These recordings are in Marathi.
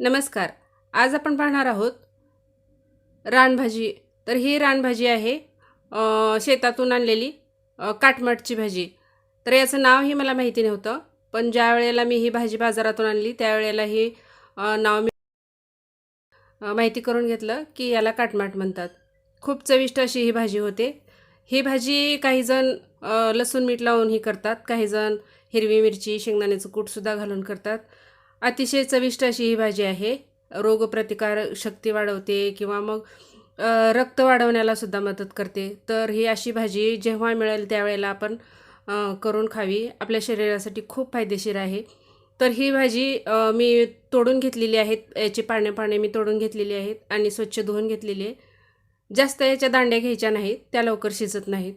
नमस्कार. आज आपण पाहणार आहोत रानभाजी. तर ही रानभाजी आहे शेतातून आणलेली अ, काटमटची भाजी. तर याचं नावही मला माहिती नव्हतं पण ज्या वेळेला मी ही भाजी बाजारातून आणली त्यावेळेला ही नाव मी माहिती करून घेतलं की याला काटमाट म्हणतात. खूप चविष्ट अशी ही भाजी होते. ही भाजी काहीजण लसूण मीठ लावून ही करतात काहीजण हिरवी मिरची शेंगदाण्याचं कूटसुद्धा घालून करतात. अतिशय चविष्ट अशी ही भाजी आहे. रोगप्रतिकार शक्ती वाढवते किंवा मग रक्त वाढवण्याला सुद्धा मदत करते. तर ही अशी भाजी जेव्हा मिळेल त्यावेळेला आपण करून खावी. आपल्या शरीरासाठी खूप फायदेशीर आहे. तर ही भाजी मी तोडून घेतलेली आहेत. याची पाने पाने मी तोडून घेतलेली आहेत आणि स्वच्छ धुवून घेतलेली आहे. जास्त याच्या दांड्या घ्यायच्या नाहीत. त्या लवकर शिजत नाहीत.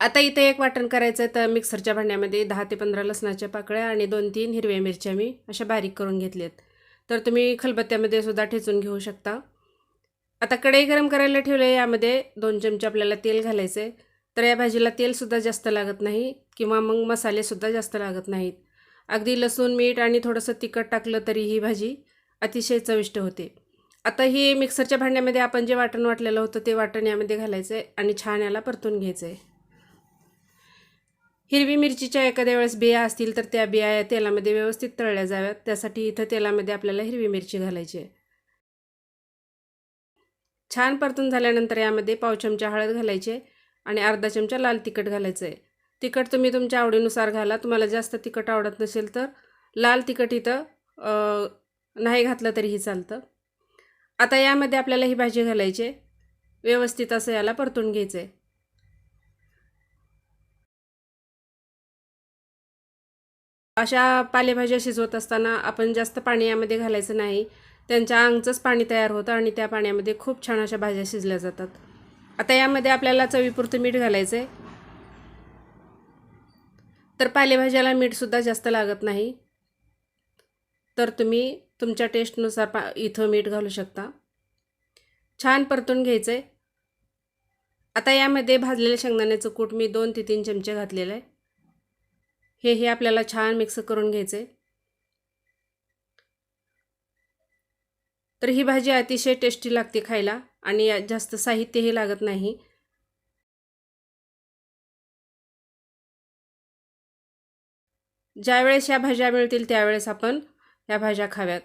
आता इथे एक वाटण करायचं आहे तर मिक्सरच्या भांड्यामध्ये दहा ते पंधरा लसणाच्या पाकळ्या आणि दोन तीन हिरव्या मिरच्या मी अशा बारीक करून घेतल्यात तर तुम्ही खलबत्त्यामध्ये सुद्धा ठेचून घेऊ शकता. आता कढई गरम करायला ठेवले यामध्ये दोन चमचे आपल्याला तेल घालायचं आहे तर या भाजीला तेलसुद्धा जास्त लागत नाही किंवा मग मसालेसुद्धा जास्त लागत नाहीत. अगदी लसूण मीठ आणि थोडंसं तिखट टाकलं तरी ही भाजी अतिशय चविष्ट होते. आता ही मिक्सरच्या भांड्यामध्ये आपण जे वाटण वाटलेलं होतं ते वाटण यामध्ये घालायचं आहे आणि छान याला परतून घ्यायचं आहे हिरवी मिरचीच्या एखाद्या वेळेस बिया असतील तर त्या बिया या तेलामध्ये व्यवस्थित तळल्या जाव्यात. त्यासाठी इथं तेलामध्ये आपल्याला हिरवी मिरची घालायची आहे. छान परतून झाल्यानंतर यामध्ये पाव चमचा हळद घालायची आहे आणि अर्धा चमचा लाल तिखट घालायचं आहे. तिखट तुम्ही तुमच्या आवडीनुसार घाला. तुम्हाला जास्त तिखट आवडत नसेल तर लाल तिखट इथं नाही घातलं तरीही चालतं. आता यामध्ये आपल्याला ही भाजी घालायची आहे. व्यवस्थित असं याला परतून घ्यायचं आहे. अशा पालेभाज्या शिजवत असताना आपण जास्त पाणी यामध्ये घालायचं नाही. त्यांच्या अंगचंच पाणी तयार होतं आणि त्या पाण्यामध्ये खूप छान अशा भाज्या शिजल्या जातात. आता यामध्ये आपल्याला चवीपुरतं मीठ घालायचं आहे तर पालेभाज्याला मीठसुद्धा जास्त लागत नाही. तर तुम्ही तुमच्या टेस्टनुसार पा इथं मीठ घालू शकता. छान परतून घ्यायचं आहे आता यामध्ये भाजलेल्या शेंगदाण्याचं कूट मी दोन ते तीन चमचे घातलेलं आहे. हे हे आपल्याला छान मिक्स करून घ्यायचं आहे तर ही भाजी अतिशय टेस्टी लागते खायला आणि जास्त साहित्यही लागत नाही. ज्यावेळेस या भाज्या मिळतील त्यावेळेस आपण या भाज्या खाव्यात.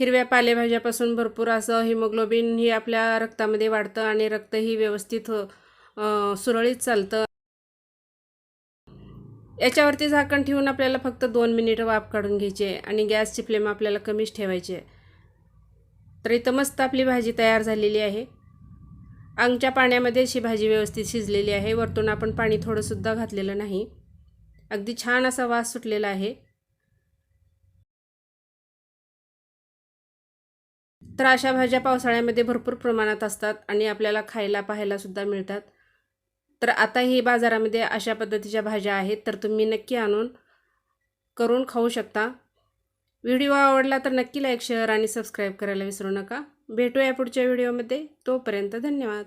हिरव्या पालेभाज्यापासून भरपूर असं हिमोग्लोबिन ही आपल्या रक्तामध्ये वाढतं आणि रक्तही व्यवस्थित सुरळीत चालतं. याच्यावरती झाकण ठेवून आपल्याला फक्त दोन मिनिटं वाफ काढून घ्यायचे आणि गॅसची फ्लेम आपल्याला कमीच ठेवायची तर इथं मस्त आपली भाजी तयार झालेली आहे. अंगच्या पाण्यामध्ये अशी भाजी व्यवस्थित शिजलेली आहे. वरतून आपण पाणी थोडंसुद्धा घातलेलं नाही. अगदी छान असा वास सुटलेला आहे. तर अशा भाज्या पावसाळ्यामध्ये भरपूर प्रमाणात असतात आणि आपल्याला खायला पाहायला सुद्धा मिळतात. तर आताही बाजारामध्ये अशा पद्धतीच्या भाज्या आहेत तर तुम्ही नक्की आणून करून खाऊ शकता. व्हिडिओ आवडला तर नक्की लाईक शेअर आणि सबस्क्राईब करायला विसरू नका. भेटूया पुढच्या व्हिडिओमध्ये. तोपर्यंत धन्यवाद.